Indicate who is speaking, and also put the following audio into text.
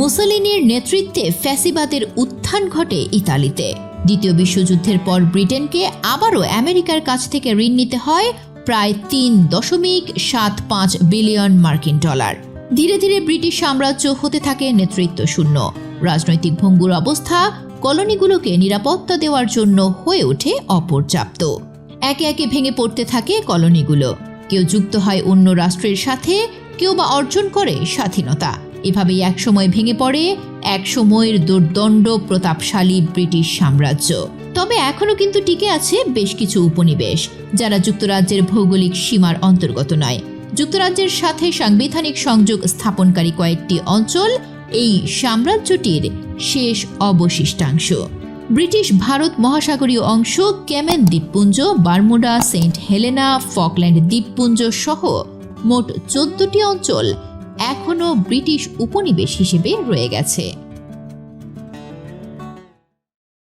Speaker 1: মুসলিনের নেতৃত্বে ফ্যাসিবাদের উত্থান ঘটে ইতালিতে। দ্বিতীয় বিশ্বযুদ্ধের পর ব্রিটেনকে আবারও আমেরিকার কাছ থেকে ঋণ নিতে হয় প্রায় তিন দশমিক সাত পাঁচ বিলিয়ন মার্কিন ডলার। ধীরে ধীরে ব্রিটিশ সাম্রাজ্য হতে থাকে নেতৃত্ব শূন্য। রাজনৈতিক ভঙ্গুর অবস্থা কলোনিগুলোকে নিরাপত্তা দেওয়ার জন্য হয়ে ওঠে অপর্যাপ্ত। একে একে ভেঙে পড়তে থাকে কলোনিগুলো। কেউ যুক্ত হয় অন্য রাষ্ট্রের সাথে, কেউ বা অর্জন করে স্বাধীনতা। এভাবেই একসময় ভেঙে পড়ে এক সময়ের দুর্দণ্ড প্রতাপশালী ব্রিটিশ সাম্রাজ্য। তবে এখনও কিন্তু টিকে আছে বেশ কিছু উপনিবেশ, যারা যুক্তরাজ্যের ভৌগোলিক সীমার অন্তর্গত নয়। যুক্তরাজ্যের সাথে সাংবিধানিক সংযোগ স্থাপনকারী কয়েকটি অঞ্চল এই সাম্রাজ্যটির শেষ অবশিষ্টাংশ। ব্রিটিশ ভারত মহাসাগরীয় অংশ ক্যামেন দ্বীপপুঞ্জ, বারমুডা, সেন্ট হেলেনা, ফকল্যান্ড দ্বীপপুঞ্জ সহ মোট চোদ্দটি অঞ্চল এখনও ব্রিটিশ উপনিবেশ হিসেবে রয়ে গেছে।